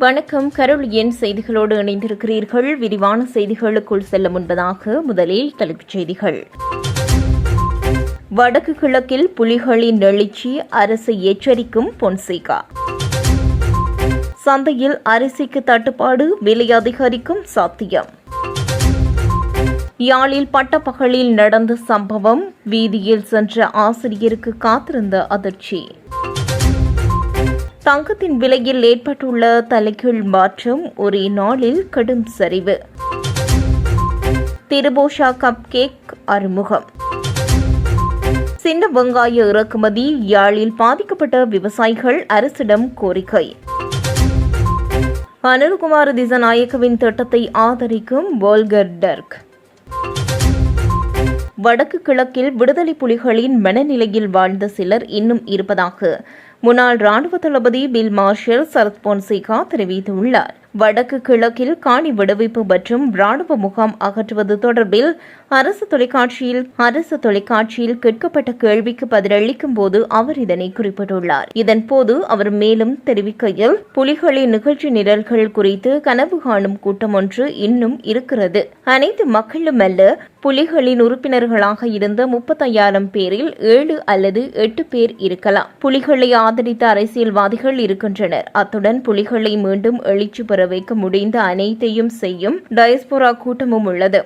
வணக்கம். கருளியன் செய்திகளோடு இணைந்திருக்கிறீர்கள். விரிவான செய்திகளுக்குள் செல்ல முன்பதாக முதலில் தலைப்புச் செய்திகள். வடக்கு கிழக்கில் புலிகளின் எழுச்சி அரசை எச்சரிக்கும் பொன்சேகா. சந்தையில் அரிசிக்கு தட்டுப்பாடு விலை அதிகரிக்கும் சாத்தியம். யாழில் பட்டப்பகலில் நடந்த சம்பவம் வீதியில் சென்ற ஆசிரியருக்கு காத்திருந்த அதிர்ச்சி. தங்கத்தின் விலையில் ஏற்பட்டுள்ள தலைகீழ் மாற்றம் ஒரே நாளில் கடும் சரிவு. திருபோஷா கப் கேக் அறிமுகம். சின்ன வெங்காய இறக்குமதி யாழில் பாதிக்கப்பட்ட விவசாயிகள் அரசிடம் கோரிக்கை. அனில்குமார் திசநாயக்கவின் திட்டத்தை ஆதரிக்கும் வோல்கர் டர்க். வடக்கு கிழக்கில் விடுதலை புலிகளின் மனநிலையில் வாழ்ந்த சிலர் இன்னும் இருப்பதாக முன்னாள் ராணுவ தளபதி பில் மார்ஷல் சரத் பொன்சேகா தெரிவித்துள்ளார். வடக்கு கிழக்கில் காணி விடுவிப்பு மற்றும் ராணுவ முகாம் அகற்றுவது தொடர்பில் அரசு தொலைக்காட்சியில் அரசு தொலைக்காட்சியில் கேட்கப்பட்ட கேள்விக்கு பதிலளிக்கும் போது அவர் இதனை குறிப்பிட்டுள்ளார். இதன்போது அவர் மேலும் தெரிவிக்கையில் புலிகளின் நிகழ்ச்சி நிரல்கள் குறித்து கனவு காணும் கூட்டம் ஒன்று இன்னும் இருக்கிறது. அனைத்து மக்களும் அல்ல புலிகளின் உறுப்பினர்களாக இருந்த முப்பத்தையாயிரம் பேரில் ஏழு அல்லது எட்டு பேர் இருக்கலாம். புலிகளை ஆதரித்த அரசியல்வாதிகள் இருக்கின்றனர். அத்துடன் புலிகளை மீண்டும் எழுச்சி பெற வைக்க முடிந்த அனைத்தையும் செய்யும் டயஸ்போரா கூட்டமும் உள்ளது.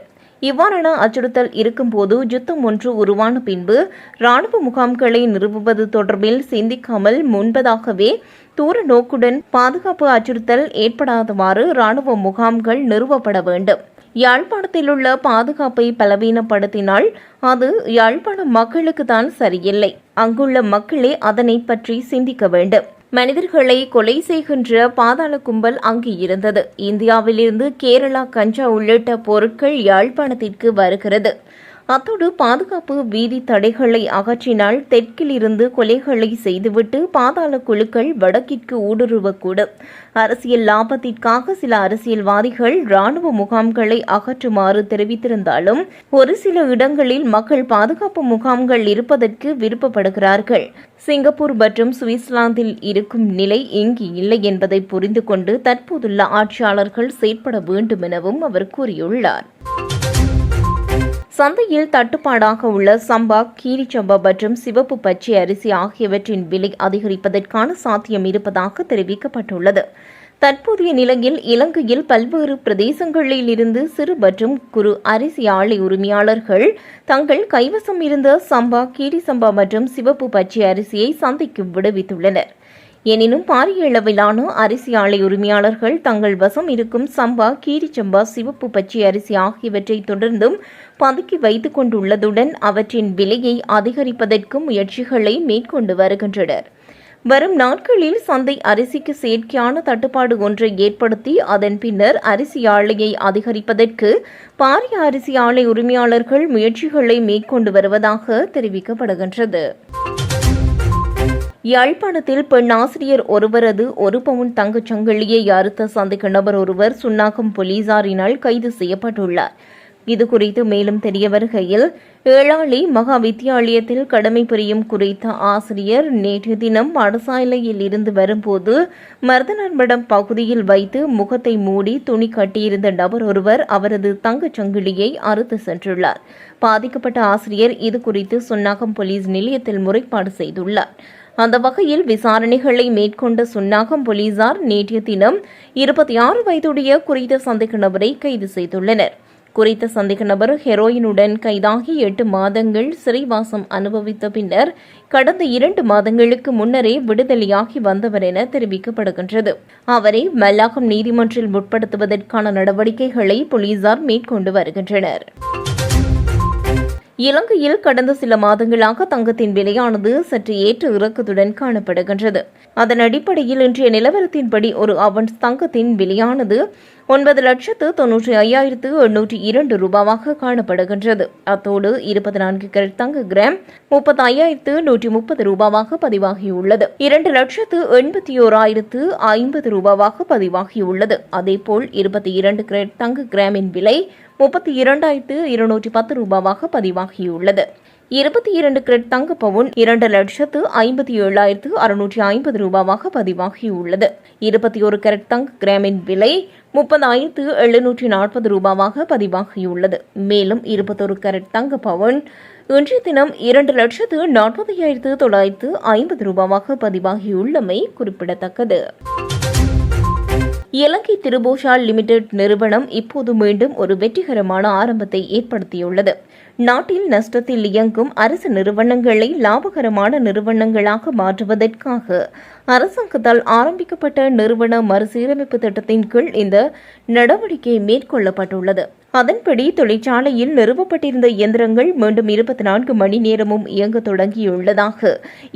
இவ்வாறான அச்சுறுத்தல் இருக்கும்போது யுத்தம் ஒன்று உருவான பின்பு ராணுவ முகாம்களை நிறுவுவது தொடர்பில் சிந்திக்காமல் முன்பதாகவே தூர நோக்குடன் பாதுகாப்பு அச்சுறுத்தல் ஏற்படாதவாறு ராணுவ முகாம்கள் நிறுவப்பட வேண்டும். யாழ்ப்பாணத்திலுள்ள பாதுகாப்பை பலவீனப்படுத்தினால் அது யாழ்ப்பாண மக்களுக்கு தான் சரியில்லை. அங்குள்ள மக்களே அதனை பற்றி சிந்திக்க வேண்டும். மனிதர்களை கொலை செய்கின்ற பாதாள கும்பல் அங்கு இருந்தது. இந்தியாவிலிருந்து கேரளா கஞ்சா உள்ளிட்ட பொருட்கள் யாழ்ப்பாணத்திற்கு வருகிறது. அத்தோடு பாதுகாப்பு வீதி தடைகளை அகற்றினால் தெற்கில் இருந்து கொலைகளை செய்துவிட்டு பாதாள குழுக்கள் வடக்கிற்கு ஊடுருவக்கூடும். அரசியல் லாபத்திற்காக சில அரசியல்வாதிகள் ராணுவ முகாம்களை அகற்றுமாறு தெரிவித்திருந்தாலும் ஒரு சில இடங்களில் மக்கள் பாதுகாப்பு முகாம்கள் இருப்பதற்கு விருப்பப்படுகிறார்கள். சிங்கப்பூர் மற்றும் சுவிட்சர்லாந்தில் இருக்கும் நிலை இங்கு இல்லை என்பதை புரிந்து கொண்டு தற்போதுள்ள ஆட்சியாளர்கள் செயற்பட வேண்டும் எனவும் அவர் கூறியுள்ளார். சந்தையில் தட்டுப்பாடாக உள்ள சம்பா கீரிச்சம்பா மற்றும் சிவப்பு பச்சை அரிசி ஆகியவற்றின் விலை அதிகரிப்பதற்கான சாத்தியம் இருப்பதாக தெரிவிக்கப்பட்டுள்ளது. தற்போதைய நிலையில் இலங்கையில் பல்வேறு பிரதேசங்களில் இருந்து சிறு மற்றும் குறு அரிசி ஆலை உரிமையாளர்கள் தங்கள் கைவசம் இருந்த சம்பா கீரி சம்பா மற்றும் சிவப்பு பச்சை அரிசியை சந்தைக்கு விடுவித்துள்ளனர். எனினும் பாரிய அளவிலான அரிசி ஆலை உரிமையாளர்கள் தங்கள் வசம் இருக்கும் சம்பா கீரிச்சம்பா சிவப்பு பச்சை அரிசி ஆகியவற்றை தொடர்ந்தும் பதுக்கி வைத்துக் கொண்டுள்ளதுடன் அவற்றின் விலையை அதிகரிப்பதற்கும் முயற்சிகளை மேற்கொண்டு வருகின்றனர். வரும் நாட்களில் சந்தை அரிசிக்கு செயற்கையான தட்டுப்பாடு ஒன்றை ஏற்படுத்தி அதன் பின்னர் அரிசி ஆலையை அதிகரிப்பதற்கு பாரிய அரிசி ஆலை உரிமையாளர்கள் முயற்சிகளை மேற்கொண்டு வருவதாக தெரிவிக்கப்படுகின்றது. யாழ்ப்பாணத்தில் பெண் ஆசிரியர் ஒருவரது ஒரு பவுன் தங்கச் சங்கிலியை அறுத்த சந்தேக நபர் ஒருவர் சுன்னாகம் போலீசாரினால் கைது செய்யப்பட்டுள்ளார். இதுகுறித்து மேலும் தெரிய வருகையில் ஏழாளி மகா வித்தியாலயத்தில் கடமை புரியும் குறித்த ஆசிரியர் நேற்று தினம் பாடசாலையில் இருந்து வரும்போது மருதநர்மடம் பகுதியில் வைத்து முகத்தை மூடி துணி கட்டியிருந்த நபர் ஒருவர் அவரது தங்கச் சங்கிலியை அறுத்து சென்றுள்ளார். பாதிக்கப்பட்ட ஆசிரியர் இதுகுறித்து சுன்னாகம் போலீஸ் நிலையத்தில் முறைப்பாடு செய்துள்ளார். அந்த வகையில் விசாரணைகளை மேற்கொண்ட சுன்னாகம் போலீசார் நேற்றைய தினம் இருபத்தி ஆறு வயதுடைய குறித்த சந்தேக நபரை கைது செய்துள்ளனர். குறித்த சந்தேக நபர் ஹெரோயினுடன் கைதாகி எட்டு மாதங்கள் சிறைவாசம் அனுபவித்த பின்னர் கடந்த இரண்டு மாதங்களுக்கு முன்னரே விடுதலையாகி வந்தவர் என தெரிவிக்கப்படுகின்றது. அவரை மல்லாகம் நீதிமன்றில் முற்படுத்துவதற்கான நடவடிக்கைகளை போலீசார் மேற்கொண்டு வருகின்றனர். இலங்கையில் கடந்த சில மாதங்களாக தங்கத்தின் விலையானது சற்று ஏற்ற இறக்கத்துடன் காணப்படுகின்றது. அதன் அடிப்படையில் இன்றைய நிலவரத்தின்படி ஒரு அவன்ஸ் தங்கத்தின் விலையானது ஒன்பது லட்சத்து தொன்னூற்றி ஐயாயிரத்து எண்ணூற்றி இரண்டு ரூபாவாக காணப்படுகின்றது. அத்தோடு இருபத்தி நான்கு கேரட் தங்க கிராம் முப்பத்தி ஐயாயிரத்து நூற்றி முப்பது ரூபாவாக பதிவாகியுள்ளது. இரண்டு லட்சத்து எண்பத்தி ஓராயிரத்து ஐம்பது ரூபாவாக பதிவாகியுள்ளது. அதேபோல் இருபத்தி இரண்டு கிரெட் தங்க கிராமின் விலை முப்பத்தி இரண்டாயிரத்து இருநூற்றி பத்து ரூபாவாக பதிவாகியுள்ளது. இருபத்தி இரண்டு கிரெட் தங்க பவுன் இரண்டு லட்சத்து ஐம்பத்தி ஏழாயிரத்து அறுநூற்றி ஐம்பது ரூபாவாக பதிவாகியுள்ளது. இருபத்தி ஒரு கேரட் தங்க கிராமின் விலை முப்பதாயிரத்து எழுநூற்றி நாற்பது ரூபாவாக பதிவாகியுள்ளது. மேலும் இருபத்தொரு கேரட் தங்க பவுன் இன்றைய தினம் இரண்டு லட்சத்து நாற்பத்தையாயிரத்து தொள்ளாயிரத்து ஐம்பது ரூபாவாக பதிவாகியுள்ளமை குறிப்பிடத்தக்கது. இலங்கை திருபோஷால் லிமிடெட் நிறுவனம் இப்போது மீண்டும் ஒரு வெற்றிகரமான ஆரம்பத்தை ஏற்படுத்தியுள்ளது. நாட்டில் நஷ்டத்தில் இயங்கும் அரசு நிறுவனங்களை லாபகரமான நிறுவனங்களாக மாற்றுவதற்காக அரசாங்கத்தால் ஆரம்பிக்கப்பட்ட நிறுவன மறுசீரமைப்பு திட்டத்தின் கீழ் இந்த நடவடிக்கை மேற்கொள்ளப்பட்டுள்ளது. அதன்படி தொழிற்சாலையில் நிறுவப்பட்டிருந்த இயந்திரங்கள் மீண்டும் இருபத்தி நான்கு மணி நேரமும் இயங்க தொடங்கியுள்ளதாக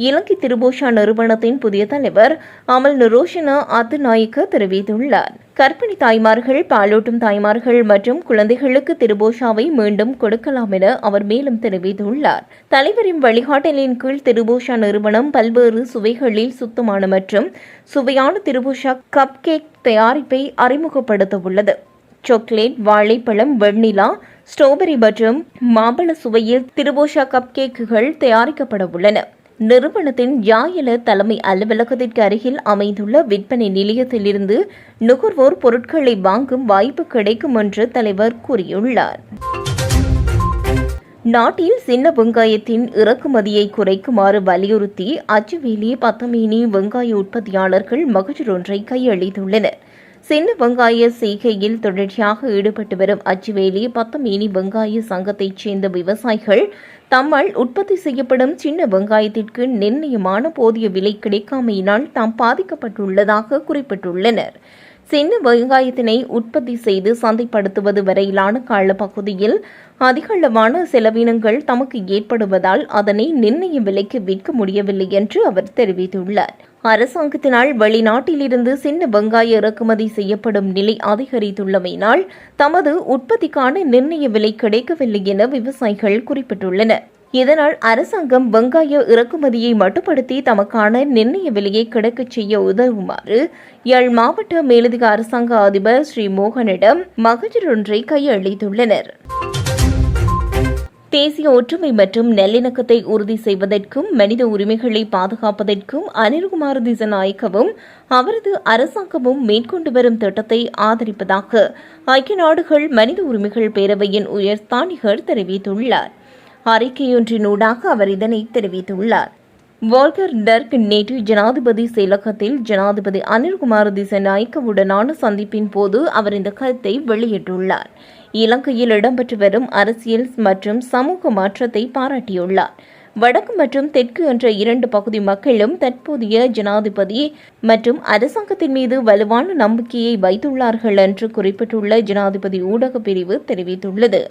இலங்கை திருபோஷா நிறுவனத்தின் புதிய தலைவர் அமல் நிரோஷன அத்துநாயக்க தெரிவித்துள்ளார். கர்ப்பிணி தாய்மார்கள் பாலூட்டும் தாய்மார்கள் மற்றும் குழந்தைகளுக்கு திருபோஷாவை மீண்டும் கொடுக்கலாம் என அவர் மேலும் தெரிவித்துள்ளார். தலைவரின் வழிகாட்டலின் கீழ் திருபோஷா நிறுவனம் பல்வேறு சுவைகளில் சுத்தமான மற்றும் சுவையான திருபோஷா கப் கேக் தயாரிப்பை அறிமுகப்படுத்த உள்ளது சாக்லேட் வாழைப்பழம் வெண்ணிலா ஸ்ட்ராபெரி மற்றும் மாம்பழ சுவையில் திருபோஷா கப் கேக்குகள் தயாரிக்கப்பட உள்ளன. நிறுவனத்தின் யாயல தலைமை அலுவலகத்திற்கு அருகில் அமைந்துள்ள விற்பனை நிலையத்திலிருந்து நுகர்வோர் பொருட்களை வாங்கும் வாய்ப்பு கிடைக்கும் என்று தலைவர் கூறியுள்ளார். நாட்டில் சின்ன வெங்காயத்தின் இறக்குமதியை குறைக்குமாறு வலியுறுத்தி அச்சுவேலி பத்தமேனி வெங்காய உற்பத்தியாளர்கள் மகஜர் ஒன்றை கையளித்துள்ளனர். சின்ன வெங்காய செய்கையில் தொடர்ச்சியாக ஈடுபட்டு வரும் அச்சுவேலி பத்தமேனி வெங்காய சங்கத்தைச் சேர்ந்த விவசாயிகள் தம்மால் உற்பத்தி செய்யப்படும் சின்ன வெங்காயத்திற்கு நிர்ணயமான போதிய விலை கிடைக்காமையினால் தாம் பாதிக்கப்பட்டுள்ளதாக குறிப்பிட்டுள்ளனர். சின்ன வெங்காயத்தினை உற்பத்தி செய்து சந்தைப்படுத்துவது வரையிலான காலப்பகுதியில் அதிகளவான செலவினங்கள் தமக்கு ஏற்படுவதால் அதனை நிர்ணய விலைக்கு விற்க முடியவில்லை என்று அவர் தெரிவித்துள்ளார். அரசாங்கத்தினால் வெளிநாட்டிலிருந்து சின்ன வெங்காய இறக்குமதி செய்யப்படும் நிலை அதிகரித்துள்ளமையினால் தமது உற்பத்திக்கான நிர்ணய விலை கிடைக்கவில்லை என விவசாயிகள் குறிப்பிட்டுள்ளனர். இதனால் அரசாங்கம் வெங்காய இறக்குமதியை மட்டுப்படுத்தி தமக்கான நிர்ணய விலையை கிடைக்கச் செய்ய உதவுமாறு யாழ் மாவட்ட மேலதிக அரசாங்க அதிபர் ஸ்ரீ மோகனிடம் மகஜர் ஒன்றை கையளித்துள்ளனர். தேசிய ஒற்றுமை மற்றும் நல்லிணக்கத்தை உறுதி செய்வதற்கும் மனித உரிமைகளை பாதுகாப்பதற்கும் அனில்குமார் திசநாயக்கவும் அவரது அரசாங்கமும் மேற்கொண்டு வரும் திட்டத்தை ஆதரிப்பதாக ஐக்கிய நாடுகள் மனித உரிமைகள் பேரவையின் உயர்ஸ்தானிகர் தெரிவித்துள்ளார். அறிக்கையொன்றினூடாக அவர் இதனை தெரிவித்துள்ளார். வால்கர் டர்க் நேற்று ஜனாதிபதி செயலகத்தில் ஜனாதிபதி அனில்குமார் திசநாயக்கவுடனான சந்திப்பின் போது அவர் இந்த கருத்தை வெளியிட்டுள்ளார். இலங்கையில் இடம்பெற்று வரும் அரசியல் மற்றும் சமூக மாற்றத்தை பாராட்டியுள்ளார். வடக்கு மற்றும் தெற்கு என்ற இரண்டு பகுதி மக்களும் தற்போதைய ஜனாதிபதி மற்றும் அரசாங்கத்தின் மீது வலுவான நம்பிக்கையை வைத்துள்ளார்கள் என்று குறிப்பிட்டுள்ள ஜனாதிபதி ஊடக பிரிவு தெரிவித்துள்ளது.